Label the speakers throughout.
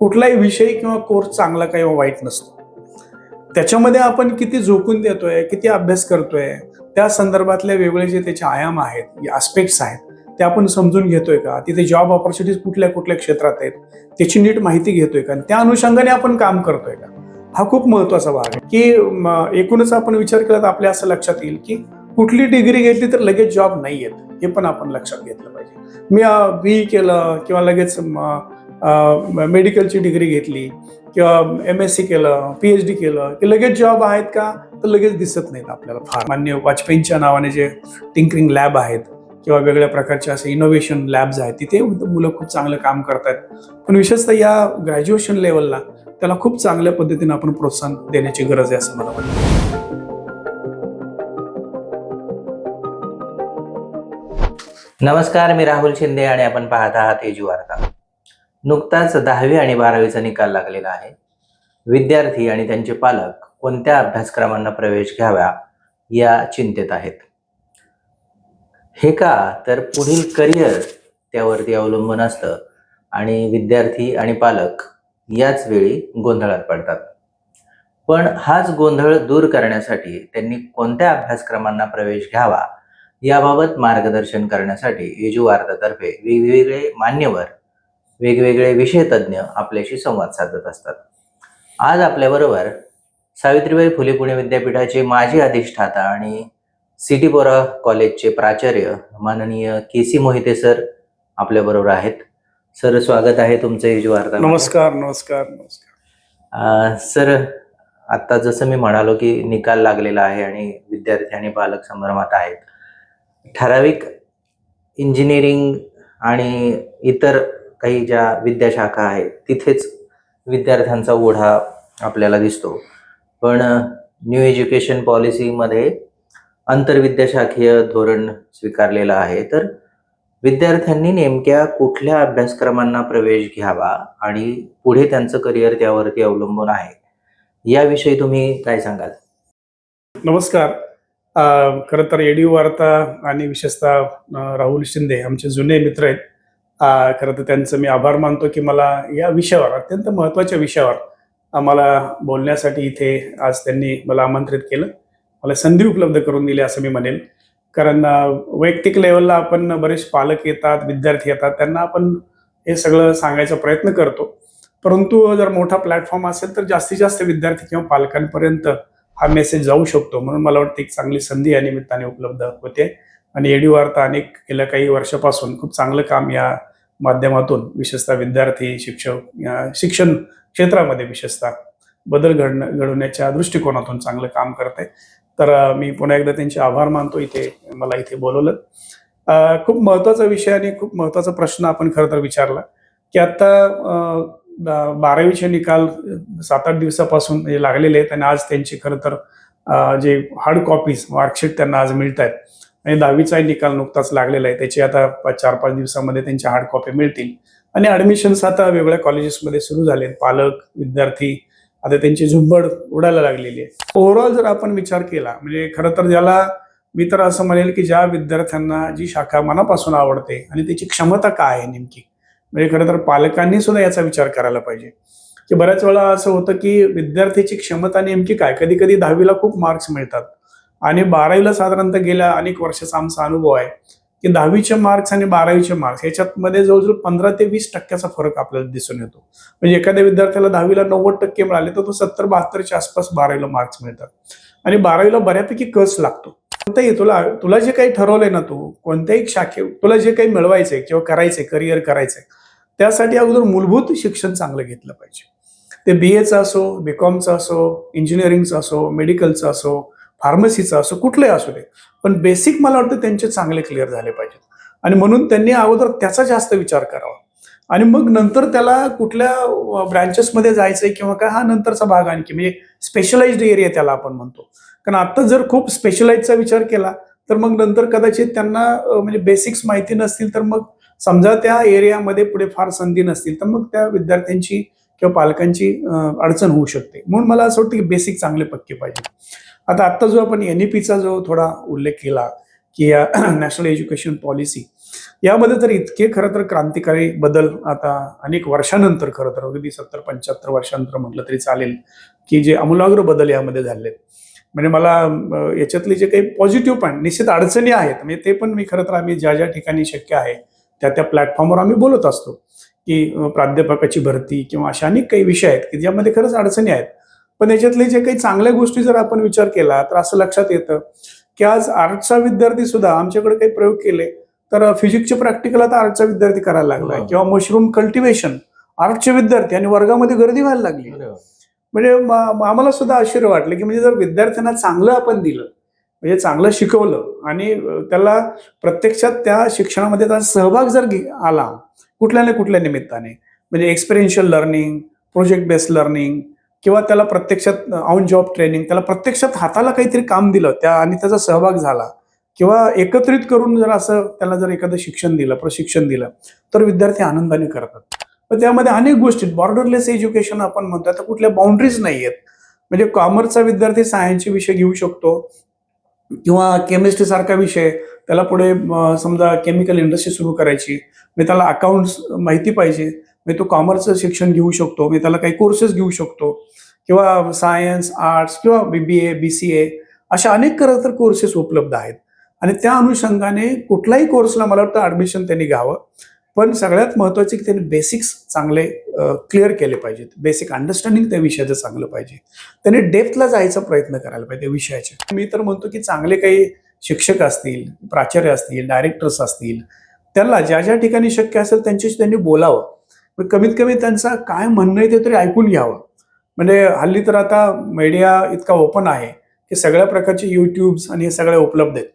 Speaker 1: कुठलाही विषय किंवा कोर्स चांगला काही वाईट नसतो. त्याच्यामध्ये आपण किती झोकून देतोय किती अभ्यास करतोय त्या संदर्भातले वेगळे जे त्याचे आयाम आहेत आस्पेक्ट्स आहेत ते आपण समजून घेतोय का? तिथे जॉब ऑपॉर्च्युनिटीज कुठल्या कुठल्या क्षेत्रात आहेत त्याची नीट माहिती घेतोय का? आणि त्या अनुषंगाने आपण काम करतोय का? हा खूप महत्त्वाचा भाग आहे. की एकूणच आपण विचार केला तर आपल्या असं लक्षात येईल की कुठली डिग्री घेतली तर लगेच जॉब नाही येत हे पण आपण लक्षात घेतलं पाहिजे. मी बी केलं किंवा लगेच मेडिकलची डिग्री घेतली किंवा एम एस सी केलं पी एच डी केलं की लगेच जॉब आहेत का? तर लगेच दिसत नाहीत आपल्याला फार. मान्य वाजपेयींच्या नावाने जे टिंकरिंग लॅब आहेत किंवा वेगळ्या प्रकारचे असे इनोव्हेशन लॅब्स आहेत तिथे मुलं खूप चांगलं काम करतात पण विशेषतः या ग्रॅज्युएशन लेवलला त्याला खूप चांगल्या पद्धतीने आपण प्रोत्साहन देण्याची गरज आहे असं मला वाटतं.
Speaker 2: नमस्कार मी राहुल शिंदे आणि आपण पाहत आहात एजू वार्ता. नुकताच दहावी आणि बारावीचा निकाल लागलेला आहे. विद्यार्थी आणि त्यांचे पालक कोणत्या अभ्यासक्रमांना प्रवेश घ्यावा या चिंतेत आहेत. हे का? तर पुढील करिअर त्यावरती अवलंबून असतं आणि विद्यार्थी आणि पालक याच वेळी गोंधळात पडतात. पण हाच गोंधळ दूर करण्यासाठी त्यांनी कोणत्या अभ्यासक्रमांना प्रवेश घ्यावा याबाबत मार्गदर्शन करण्यासाठी येजू वार्तातर्फे वेगवेगळे मान्यवर वेगवेगळे विषय तज्ज्ञ आपल्याशी संवाद साधत असतात. आज आपल्याबरोबर सावित्रीबाई फुले पुणे विद्यापीठाचे माजी अधिष्ठाता आणि सिटी बोरा कॉलेजचे प्राचार्य माननीय के सी मोहिते सर आपल्याबरोबर आहेत. सर स्वागत आहे तुमचं येजू वार्ता
Speaker 1: नमस्कार नमस्कार नमस्कार.
Speaker 2: सर आता जसं मी म्हणालो की निकाल लागलेला आहे आणि विद्यार्थी आणि पालक संभ्रमात आहेत. ठराविक इंजिनिअरिंग आणि इतर काही ज्या विद्याशाखा आहेत तिथेच विद्यार्थ्यांचा ओढा आपल्याला दिसतो. पण न्यू एज्युकेशन पॉलिसीमध्ये आंतरविद्याशाखीय धोरण स्वीकारलेलं आहे. तर विद्यार्थ्यांनी नेमक्या कुठल्या अभ्यासक्रमांना प्रवेश घ्यावा आणि पुढे त्यांचं करिअर त्यावरती अवलंबून आहे. याविषयी तुम्ही काय सांगाल?
Speaker 1: नमस्कार. खरं तर एडी वार्ता आणि विशेषतः राहुल शिंदे आमचे जुने मित्र आहेत खरं तर त्यांचं मी आभार मानतो की मला या विषयावर अत्यंत महत्त्वाच्या विषयावर आम्हाला बोलण्यासाठी इथे आज त्यांनी मला आमंत्रित केलं. मला संधी उपलब्ध करून दिली असं मी म्हणेन कारण वैयक्तिक लेवलला आपण बरेच पालक येतात विद्यार्थी येतात त्यांना आपण हे सगळं सांगायचा प्रयत्न करतो. परंतु जर मोठा प्लॅटफॉर्म असेल तर जास्तीत जास्त विद्यार्थी किंवा पालकांपर्यंत हा मेसेज जाऊ शकतो. म्हणून मला वाटतं एक चांगली संधी या निमित्ताने उपलब्ध होते. आणि एडी वार्ता अनेक गेल्या काही वर्षापासून खूप चांगलं काम या माध्यमातून विशेषतः विद्यार्थी शिक्षक शिक्षण क्षेत्रामध्ये विशेषतः बदल घडणं घडवण्याच्या दृष्टिकोनातून चांगलं काम करते तर मी पुन्हा एकदा त्यांचे आभार मानतो. इथे मला इथे बोलवलं. खूप महत्त्वाचा विषय आणि खूप महत्त्वाचा प्रश्न आपण खरं तर विचारला की आता बारावीचे निकाल सात आठ दिवसापासून म्हणजे लागलेले आहेत आणि आज त्यांची खरं तर जे हार्ड कॉपीज मार्कशीट त्यांना आज मिळत आहेत आणि दहावीचाही निकाल नुकताच लागलेला आहे. त्याची आता चार पाच दिवसामध्ये त्यांच्या हार्ड कॉपी मिळतील. आणि ॲडमिशन्स आता वेगळ्या कॉलेजेसमध्ये सुरू झाले आहेत पालक विद्यार्थी आता त्यांची झुंबड उडायला लागलेली आहे. ओव्हरऑल जर आपण विचार केला म्हणजे खरं तर ज्याला मी तर असं म्हणेल की ज्या विद्यार्थ्यांना जी शाखा मनापासून आवडते आणि त्याची क्षमता काय आहे नेमकी म्हणजे खरं तर पालकांनी सुद्धा याचा विचार करायला पाहिजे. की बऱ्याच वेळा असं होतं की विद्यार्थ्याची क्षमता नेमकी काय? कधी कधी दहावीला खूप मार्क्स मिळतात. आणि बारावीला साधारणतः गेल्या अनेक वर्षाचा आमचा अनुभव आहे की दहावीचे मार्क्स आणि बारावीचे मार्क्स याच्यात मध्ये जवळजवळ पंधरा ते वीस टक्क्याचा फरक आपल्याला दिसून येतो. म्हणजे एखाद्या विद्यार्थ्याला दहावीला नव्वद टक्के मिळाले तर तो सत्तर बहात्तरच्या आसपास बारावीला मार्क्स मिळतात. आणि बारावीला बऱ्यापैकी कस लागतो? कोणताही तुला तुला जे काही ठरवलंय ना तू कोणत्याही शाखे तुला जे काही मिळवायचंय किंवा करायचंय करिअर करायचंय त्यासाठी अगोदर मूलभूत शिक्षण चांगलं घेतलं पाहिजे. ते बी एचं असो बी कॉमचं असो इंजिनिअरिंगचं असो मेडिकलचं असो फार्मसीचं असो कुठलंही असू दे. पण बेसिक मला वाटतं त्यांचे चांगले क्लिअर झाले पाहिजेत. आणि म्हणून त्यांनी अगोदर त्याचा जास्त विचार करावा. आणि मग नंतर त्याला कुठल्या ब्रँचेसमध्ये जायचंय किंवा काय हा नंतरचा भाग आणखी म्हणजे स्पेशलाइज्ड एरिया त्याला आपण म्हणतो. कारण आता जर खूप स्पेशलाइजचा विचार केला तर मग नंतर कदाचित त्यांना म्हणजे बेसिक्स माहिती नसतील तर मग समजा त्या एरियामध्ये पुढे फार संधी नसतील तर मग त्या विद्यार्थ्यांची किंवा पालकांची अडचण होऊ शकते. म्हणून मला असं वाटतं की बेसिक चांगले पक्के पाहिजे आता आत्ता जो आपण एन ई पीचा जो थोडा उल्लेख केला की नॅशनल एज्युकेशन पॉलिसी यामध्ये तर इतके खरं तर क्रांतिकारी बदल आता अनेक वर्षानंतर खरं तर अगदी सत्तर पंच्याहत्तर वर्षानंतर म्हटलं तरी चालेल की जे आमूलाग्र बदल यामध्ये झाले म्हणजे मला याच्यातले जे काही पॉझिटिव्ह पण निश्चित अडचणी आहेत म्हणजे ते पण मी खरं तर आम्ही ज्या ज्या ठिकाणी शक्य आहे त्या त्या प्लॅटफॉर्मवर आम्ही बोलत असतो की प्राध्यापकाची भरती किंवा अशा अनेक काही विषय आहेत की ज्यामध्ये खरंच अडचणी आहेत. पण याच्यातले जे काही चांगल्या गोष्टी जर आपण विचार केला तर असं लक्षात येतं की आज आर्टचा विद्यार्थी सुद्धा आमच्याकडे काही प्रयोग केले तर फिजिक्सचे प्रॅक्टिकल आता आर्टचा विद्यार्थी करायला लागलाय. किंवा मशरूम कल्टिवेशन आर्टचे विद्यार्थी आणि वर्गामध्ये गर्दी व्हायला लागली म्हणजे आम्हाला सुद्धा आश्चर्य वाटलं की म्हणजे जर विद्यार्थ्यांना चांगलं आपण दिलं म्हणजे चांगलं शिकवलं आणि त्याला प्रत्यक्षात त्या शिक्षणामध्ये त्याचा सहभाग जर आला कुठल्या ना कुठल्या निमित्ताने म्हणजे experiential learning project based learning किंवा त्याला प्रत्यक्षात ऑन जॉब ट्रेनिंग त्याला प्रत्यक्षात हाताला काहीतरी काम दिलं त्या आणि त्याचा सहभाग झाला. किंवा एकत्रित करून जर असं त्याला जर एखादं शिक्षण दिलं प्रशिक्षण दिलं तर विद्यार्थी आनंदाने करतात. पण त्यामध्ये अनेक गोष्टी बॉर्डरलेस एज्युकेशन आपण म्हणतो आता कुठल्या बाउंड्रीज नाही आहेत म्हणजे कॉमर्सचा विद्यार्थी सायन्सचे विषय घेऊ शकतो. किंवा केमिस्ट्री सारखा विषय त्याला पुढे समजा केमिकल इंडस्ट्री सुरू करायची. मी त्याला अकाउंट्स माहिती पाहिजे. मी तो कॉमर्सचं शिक्षण घेऊ शकतो मी त्याला काही कोर्सेस घेऊ शकतो किंवा सायन्स आर्ट्स किंवा बी बी ए बी सी ए अशा अनेक खरं तर कोर्सेस उपलब्ध आहेत. आणि त्या अनुषंगाने कुठल्याही कोर्सला मला वाटतं ॲडमिशन त्यांनी घ्यावं. पण सगळ्यात महत्त्वाचे की त्यांनी बेसिक्स चांगले क्लिअर केले पाहिजेत. बेसिक अंडरस्टँडिंग त्या विषयाचं चांगलं पाहिजे. त्यांनी डेप्थला जायचा प्रयत्न करायला पाहिजे विषयाचे. मी तर म्हणतो की चांगले काही शिक्षक असतील प्राचार्य असतील डायरेक्टर्स असतील त्यांना ज्या ज्या ठिकाणी शक्य असेल त्यांच्याशी त्यांनी बोलावं. मग कमीत कमी त्यांचा काय म्हणणं आहे ते तरी ऐकून घ्यावं. म्हणजे हल्ली तर आता मीडिया इतका ओपन आहे की सगळ्या प्रकारचे युट्यूब्स आणि हे सगळे उपलब्ध आहेत.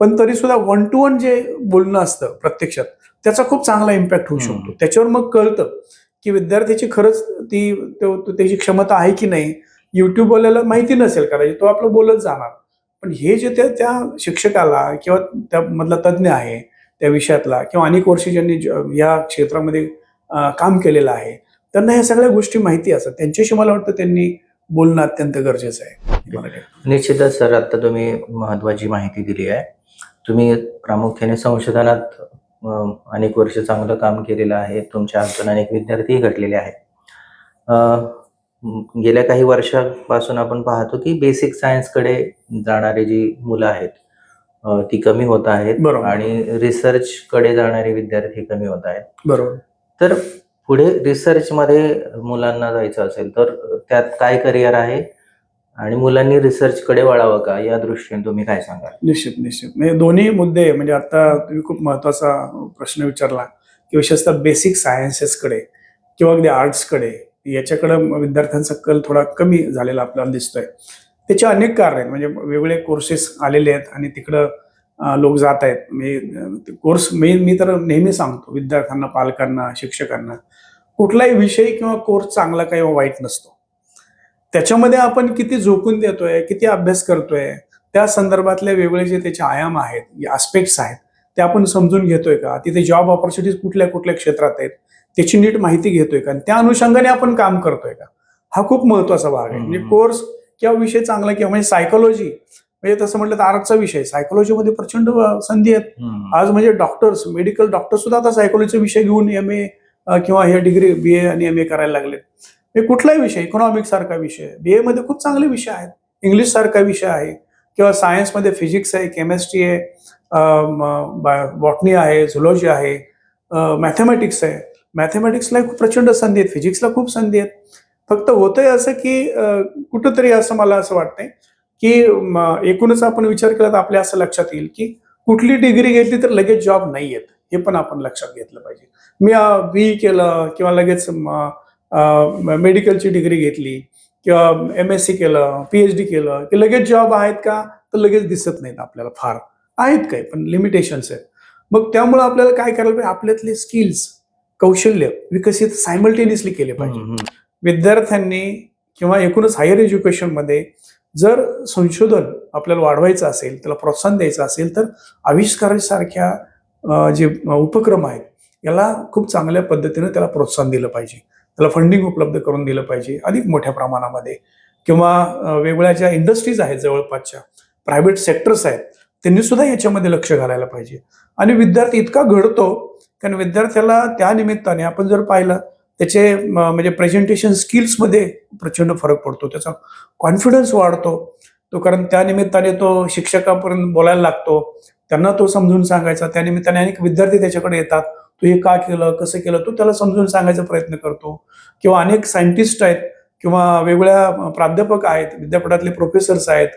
Speaker 1: पण तरी सुद्धा वन टू वन जे बोलणं असतं प्रत्यक्षात त्याचा खूप चांगला इम्पॅक्ट होऊ शकतो. त्याच्यावर मग कळतं की विद्यार्थ्याची खरंच ती तो- तो- त्याची क्षमता आहे की नाही युट्यूबवाल्याला माहिती नसेल करायची तो आपलं बोलत जाणार. पण हे जे त्या त्या शिक्षकाला किंवा त्या मधला तज्ज्ञ आहे त्या विषयातला किंवा अनेक वर्षी ज्यांनी या क्षेत्रामध्ये काम केलेलं आहे. त्यांना ह्या सगळ्या गोष्टी माहिती असतात. त्यांच्याशी मला वाटतं त्यांनी बोलणं अत्यंत गरजेचं आहे.
Speaker 2: निश्चितच सर. आता तुम्ही महत्वाची माहिती दिली आहे. तुम्ही प्रामुख्याने संशोधनात अनेक वर्ष चांगलं काम केलेलं आहे. तुमच्या हातून अनेक विद्यार्थीही घडलेले आहेत. गेल्या काही वर्षापासून आपण पाहतो की बेसिक सायन्सकडे जाणारी जी मुलं आहेत ती कमी होत आहेत.
Speaker 1: बरोबर.
Speaker 2: आणि रिसर्च कडे जाणारे विद्यार्थी कमी होत आहेत.
Speaker 1: बरोबर.
Speaker 2: तर पुढे रिसर्चमध्ये मुलांना जायचं असेल तर त्यात काय करिअर आहे? आणि मुलांनी रिसर्चकडे वळावं का? या दृष्टीने तुम्ही काय सांगाल?
Speaker 1: निश्चित निश्चित. म्हणजे दोन्ही मुद्दे म्हणजे आता तुम्ही खूप महत्त्वाचा प्रश्न विचारला की विशेषतः बेसिक सायन्सेसकडे किंवा अगदी आर्ट्सकडे याच्याकडं विद्यार्थ्यांचा कल थोडा कमी झालेला आपल्याला दिसतोय. त्याचे अनेक कारण आहेत. म्हणजे वेगवेगळे कोर्सेस आलेले आहेत आणि तिकडं लोक जात आहेत. म्हणजे कोर्स मी मी तर नेहमी सांगतो विद्यार्थ्यांना पालकांना शिक्षकांना कुठलाही विषय किंवा कोर्स चांगला काही वाईट नसतो. त्याच्यामध्ये आपण किती झोकून देतोय किती अभ्यास करतोय त्या संदर्भातले वेगवेगळे जे त्याचे आयाम आहेत आस्पेक्ट्स आहेत ते आपण समजून घेतोय का? तिथे जॉब ऑपॉर्च्युनिटीज कुठल्या कुठल्या क्षेत्रात आहेत त्याची नीट माहिती घेतोय का? आणि त्या अनुषंगाने आपण काम करतोय का? हा खूप महत्त्वाचा भाग आहे. म्हणजे. कोर्स किंवा विषय चांगला किंवा म्हणजे सायकोलॉजी म्हणजे तसं म्हटलं तर आर्टचा विषय सायकोलॉजीमध्ये प्रचंड संधी आहेत. आज म्हणजे डॉक्टर्स मेडिकल डॉक्टर सुद्धा आता सायकोलॉजीचा विषय घेऊन एम ए किंवा हे डिग्री बी ए आणि एम ए करायला लागले हे कुठलाही विषय इकॉनॉमिक्स सारखा विषय बी ए मध्ये खूप चांगले विषय आहेत. इंग्लिश सारखा विषय आहे. किंवा सायन्समध्ये फिजिक्स आहे केमिस्ट्री आहे बॉटनी आहे झुलॉजी आहे मॅथमॅटिक्स आहे. मॅथमॅटिक्सला खूप प्रचंड संधी आहेत. फिजिक्सला खूप संधी आहेत. फक्त होतंय असं की कुठंतरी असं मला असं वाटतंय की एकूणच आपण विचार केला तर आपल्या असं लक्षात येईल की कुठली डिग्री घेतली तर लगेच जॉब नाही येत. हे पण आपण लक्षात घेतलं पाहिजे. मी बी केलं किंवा लगेच मेडिकलची डिग्री घेतली किंवा एम एस सी केलं पी एच डी केलं की लगेच जॉब आहेत का? तर लगेच दिसत नाहीत आपल्याला फार. आहेत काही पण लिमिटेशन्स आहेत. मग त्यामुळे आपल्याला काय करायला पाहिजे? आपल्यातले स्किल्स कौशल्य विकसित सायमल्टेनियसली केले पाहिजे. विद्यार्थ्यांनी किंवा एकूणच हायर एज्युकेशनमध्ये जर संशोधन आपल्याला वाढवायचं असेल त्याला प्रोत्साहन द्यायचं असेल तर आविष्कारासारख्या जे उपक्रम आहेत याला खूप चांगल्या पद्धतीनं त्याला प्रोत्साहन दिलं पाहिजे. त्याला फंडिंग उपलब्ध करून दिलं पाहिजे अधिक मोठ्या प्रमाणामध्ये. किंवा वेगवेगळ्या ज्या इंडस्ट्रीज आहेत जवळपासच्या प्रायव्हेट सेक्टर्स आहेत त्यांनी सुद्धा याच्यामध्ये लक्ष घालायला पाहिजे. आणि विद्यार्थी इतका घडतो कारण विद्यार्थ्याला त्या निमित्ताने आपण जर पाहिलं त्याचे म्हणजे प्रेझेंटेशन स्किल्समध्ये प्रचंड फरक पडतो. त्याचा कॉन्फिडन्स वाढतो. तो कारण त्यानिमित्ताने तो शिक्षकापर्यंत बोलायला लागतो. त्यांना तो समजून सांगायचा. त्यानिमित्ताने अनेक विद्यार्थी त्याच्याकडे येतात. तू हे का केलं? कसं केलं? तो त्याला समजून सांगायचा प्रयत्न करतो. किंवा अनेक सायंटिस्ट आहेत किंवा वेगवेगळ्या प्राध्यापक आहेत विद्यापीठातले प्रोफेसर्स आहेत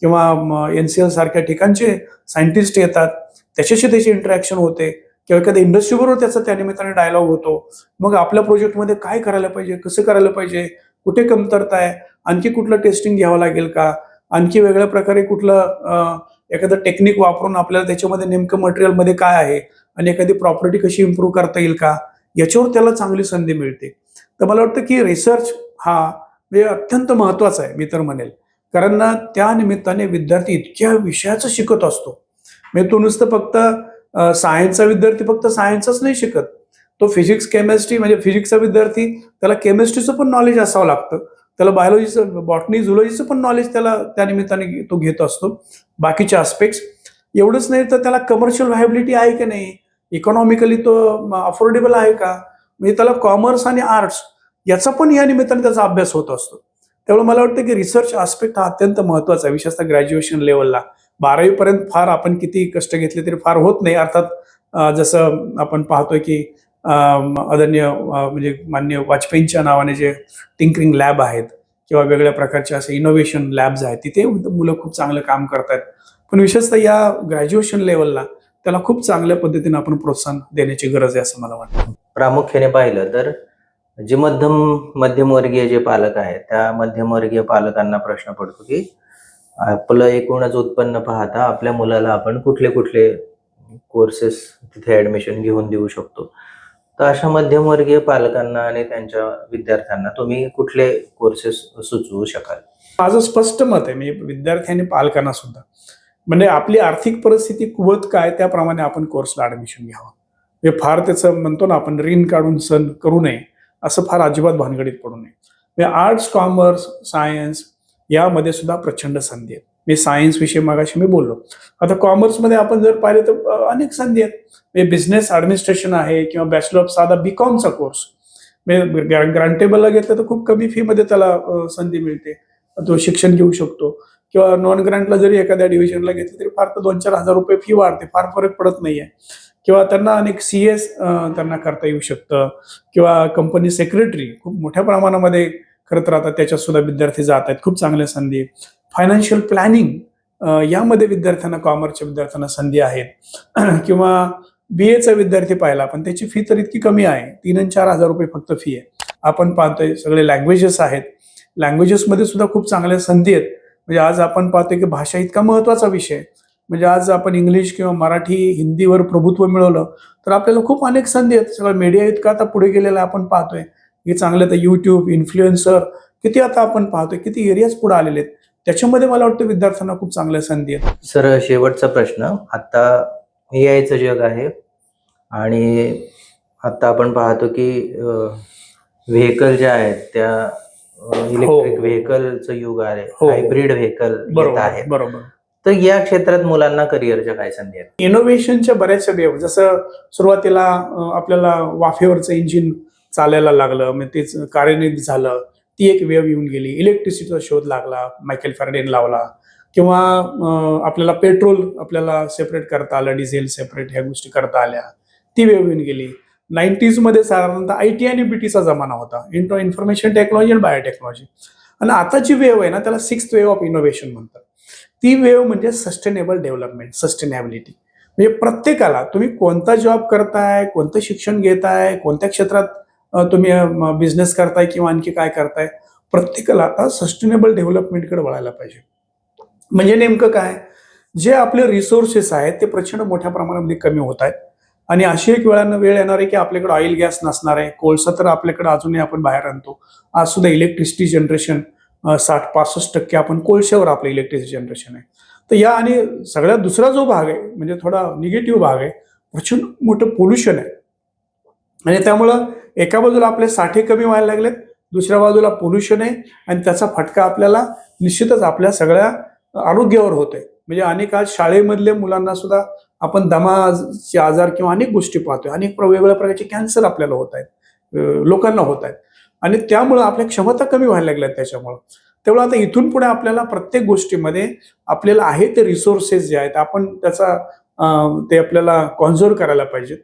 Speaker 1: किंवा एन सी एल सारख्या ठिकाणचे सायंटिस्ट येतात. त्याच्याशी त्याची इंटरॅक्शन होते. किंवा एखाद्या इंडस्ट्रीबरोबर त्याचा त्या निमित्ताने डायलॉग होतो. मग आपल्या प्रोजेक्टमध्ये काय करायला पाहिजे? कसं करायला पाहिजे? कुठे कमतरता आहे? आणखी कुठलं टेस्टिंग घ्यावं लागेल का? आणखी वेगळ्या प्रकारे कुठलं एखादं टेक्निक वापरून आपल्याला त्याच्यामध्ये नेमकं मटेरियलमध्ये काय आहे? आणि एखादी प्रॉपर्टी कशी इम्प्रूव्ह करता येईल का? याच्यावर त्याला चांगली संधी मिळते. तर मला वाटतं की रिसर्च हा म्हणजे अत्यंत महत्त्वाचा आहे मी तर म्हणेल. कारण त्या निमित्ताने विद्यार्थी इतक्या विषयाचं शिकत असतो. म्हणजे तो नुसतं फक्त सायन्सचा विद्यार्थी फक्त सायन्सच नाही शिकत. तो फिजिक्स केमिस्ट्री म्हणजे फिजिक्सचा विद्यार्थी त्याला केमिस्ट्रीचं पण नॉलेज असावं लागतं. त्याला बायोलॉजीचं बॉटनी झुलॉजीचं पण नॉलेज त्याला त्या निमित्ताने तो घेत असतो. बाकीचे आस्पेक्ट्स एवढंच नाही तर त्याला कमर्शियल व्हायबिलिटी आहे की नाही? इकॉनॉमिकली तो अफोर्डेबल आहे का? म्हणजे त्याला कॉमर्स आणि आर्ट्स याचा पण या निमित्ताने त्याचा अभ्यास होत असतो. त्यामुळे मला वाटतं की रिसर्च आस्पेक्ट हा अत्यंत महत्त्वाचा आहे विशेषतः ग्रॅज्युएशन लेवलला बारावीपर्यंत फार आपण किती कष्ट घेतले तरी फार होत नाही. अर्थात जसं आपण पाहतोय की अदन्य आदरणीय म्हणजे मान्य वाजपेयींच्या नावाने जे टिंकरिंग लॅब आहेत किंवा वेगळ्या प्रकारचे असे इनोव्हेशन लॅब्स आहेत तिथे मुलं खूप चांगलं काम करतायत. पण विशेषतः या ग्रॅज्युएशन लेवलला त्याला खूप चांगल्या पद्धतीने आपण प्रोत्साहन देण्याची गरज आहे असं मला वाटतं.
Speaker 2: प्रामुख्याने पाहिलं तर जे मध्यम मध्यमवर्गीय जे पालक आहेत त्या मध्यमवर्गीय पालकांना प्रश्न पडतो की आपलं एकूणच उत्पन्न पाहता आपल्या मुलाला आपण कुठले कुठले कोर्सेस तिथे ऍडमिशन घेऊन देऊ शकतो. तर अशा मध्यमवर्गीय पालकांना आणि त्यांच्या विद्यार्थ्यांना तुम्ही कुठले कोर्सेस सुचवू शकाल?
Speaker 1: माझं स्पष्ट मत आहे मी विद्यार्थी आणि पालकांना सुद्धा. म्हणजे आपली आर्थिक परिस्थिती कुवत काय त्याप्रमाणे आपण कोर्सला ऍडमिशन घ्यावं. म्हणजे फार त्याचं म्हणतो ना आपण ऋण काढून सण करू नये असं फार अजिबात भानगडीत पडू नये. म्हणजे आर्ट्स कॉमर्स सायन्स यामध्ये सुद्धा प्रचंड संधी आहेत. मी सायन्स विषयी मागाशी मी बोललो. आता कॉमर्समध्ये आपण जर पाहिले तर अनेक संधी आहेत. म्हणजे बिझनेस ॲडमिनिस्ट्रेशन आहे किंवा बॅचलर ऑफ साधा बी कॉमचा कोर्स म्हणजे ग्रांटेबलला घेतलं तर खूप कमी फीमध्ये त्याला संधी मिळते. तो शिक्षण घेऊ शकतो. किंवा नॉन ग्रँटला जरी एखाद्या डिव्हिजनला घेतलं तरी फार तर दोन चार हजार रुपये फी वाढते. फार फरक पडत नाहीये. किंवा त्यांना अनेक सी एस त्यांना करता येऊ शकतं. किंवा कंपनी सेक्रेटरी खूप मोठ्या प्रमाणामध्ये खरं तर आता त्याच्यात सुद्धा विद्यार्थी जात आहेत. खूप चांगल्या संधी फायनान्शियल प्लॅनिंग यामध्ये विद्यार्थ्यांना कॉमर्सच्या विद्यार्थ्यांना संधी आहेत. किंवा बी एचा विद्यार्थी पाहिला पण त्याची फी तर इतकी कमी आहे. तीन आणि चार हजार रुपये फक्त फी आहे. आपण पाहतोय सगळे लँग्वेजेस आहेत. लँग्वेजेसमध्ये सुद्धा खूप चांगल्या संधी आहेत. म्हणजे आज आपण पाहतोय की भाषा इतका महत्त्वाचा विषय आहे. म्हणजे आज आपण इंग्लिश किंवा मराठी हिंदीवर प्रभुत्व मिळवलं तर आपल्याला खूप अनेक संधी आहेत. सगळं मीडिया इतका आता पुढे गेलेला आपण पाहतोय. की चांगलं तर युट्यूब इन्फ्लुएन्सर किती आता आपण पाहतोय किती एरियाज पुढे आलेले आहेत. त्याच्यामध्ये मला वाटतं विद्यार्थ्यांना खूप चांगल्या संधी आहेत.
Speaker 2: सर शेवटचा प्रश्न. आता ए आयचं जग आहे आणि आता आपण पाहतो की व्हेकल ज्या आहेत त्या इलेक्ट्रिक
Speaker 1: हो.
Speaker 2: व्हेकलचं युग आहे.
Speaker 1: हो.
Speaker 2: हायब्रिड व्हेकल येत
Speaker 1: बरोबर
Speaker 2: तर या क्षेत्रात मुलांना करिअरच्या काय संधी आहेत?
Speaker 1: इनोव्हेशनच्या बऱ्याचशा वेव जसं सुरुवातीला आपल्याला वाफेवरचं इंजिन चालायला लागलं मग तेच कार्यान्वित झालं. ती एक वेव येऊन गेली. इलेक्ट्रिसिटीचा शोध लागला मायकेल फॅरडेन लावला. किंवा आपल्याला पेट्रोल आपल्याला सेपरेट करता आलं डिझेल सेपरेट ह्या गोष्टी करता आल्या. ती वेव येऊन गेली. नाईन्टीजमध्ये साधारणतः आय टी आणि बीटीचा जमाना होता. इंटो इन्फॉर्मेशन टेक्नॉलॉजी आणि बायोटेक्नॉलॉजी आणि आता जी वेव आहे ना त्याला सिक्स वेव ऑफ इनोव्हेशन म्हणतात. ती वेव म्हणजे सस्टेनेबल डेव्हलपमेंट सस्टेनेबिलिटी म्हणजे प्रत्येकाला तुम्ही कोणता जॉब करताय कोणतं शिक्षण घेताय कोणत्या क्षेत्रात तुम्ही बिझनेस करताय किंवा आणखी काय करताय प्रत्येकाला आता सस्टेनेबल डेव्हलपमेंटकडे वळायला पाहिजे. म्हणजे नेमकं काय? जे आपले रिसोर्सेस आहेत ते प्रचंड मोठ्या प्रमाणामध्ये कमी होत आहेत. आणि अशी एक वेळानं वेळ येणार आहे की आपल्याकडे ऑइल गॅस नसणार आहे कोळसा तर आपल्याकडे अजूनही आपण बाहेर आणतो. आज सुद्धा इलेक्ट्रिसिटी जनरेशन साठ पासष्ट टक्के आपण कोळशावर आपलं इलेक्ट्रिसिटी जनरेशन आहे. तर या आणि सगळ्यात दुसरा जो भाग आहे म्हणजे थोडा निगेटिव्ह भाग आहे प्रचंड मोठं पोल्युशन आहे. आणि त्यामुळं एका बाजूला आपले साठे कमी व्हायला लागलेत दुसऱ्या बाजूला पोल्युशन आहे आणि त्याचा फटका आपल्याला निश्चितच आपल्या सगळ्या आरोग्यावर होतोय. म्हणजे अनेक आज शाळेमधल्या मुलांना सुद्धा आपण दमाचे आजार किंवा अनेक गोष्टी पाहतोय. अनेक वेगवेगळ्या प्रकारचे कॅन्सर आपल्याला होत आहेत. लोकांना होत आहेत. आणि त्यामुळं आपल्या क्षमता कमी व्हायला लागल्यात त्याच्यामुळं. त्यामुळे आता इथून पुढे आपल्याला प्रत्येक गोष्टीमध्ये आपल्याला आहे ते रिसोर्सेस जे आहेत आपण त्याचा ते आपल्याला कॉन्झर्व करायला पाहिजेत.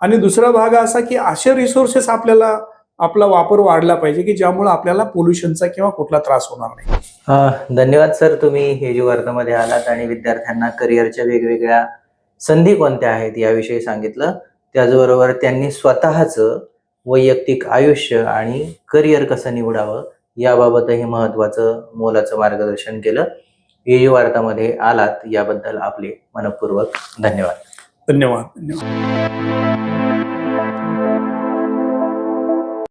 Speaker 1: आणि दुसरा भाग असा की असे रिसोर्सेस आपल्याला आपला वापर वाढला पाहिजे की ज्यामुळे आपल्याला पोल्युशनचा किंवा कुठला त्रास होणार नाही.
Speaker 2: धन्यवाद सर तुम्ही हे जी वार्तामध्ये आलात आणि विद्यार्थ्यांना करिअरच्या वेगवेगळ्या संधी कोणत्या आहेत याविषयी सांगितलं. त्याचबरोबर त्यांनी स्वतःचं वैयक्तिक आयुष्य आणि करिअर कसं निवडावं याबाबतही महत्वाचं मोलाचं मार्गदर्शन केलं. हे जी वार्तामध्ये आलात याबद्दल आपले मनपूर्वक धन्यवाद.
Speaker 1: धन्यवाद धन्यवाद.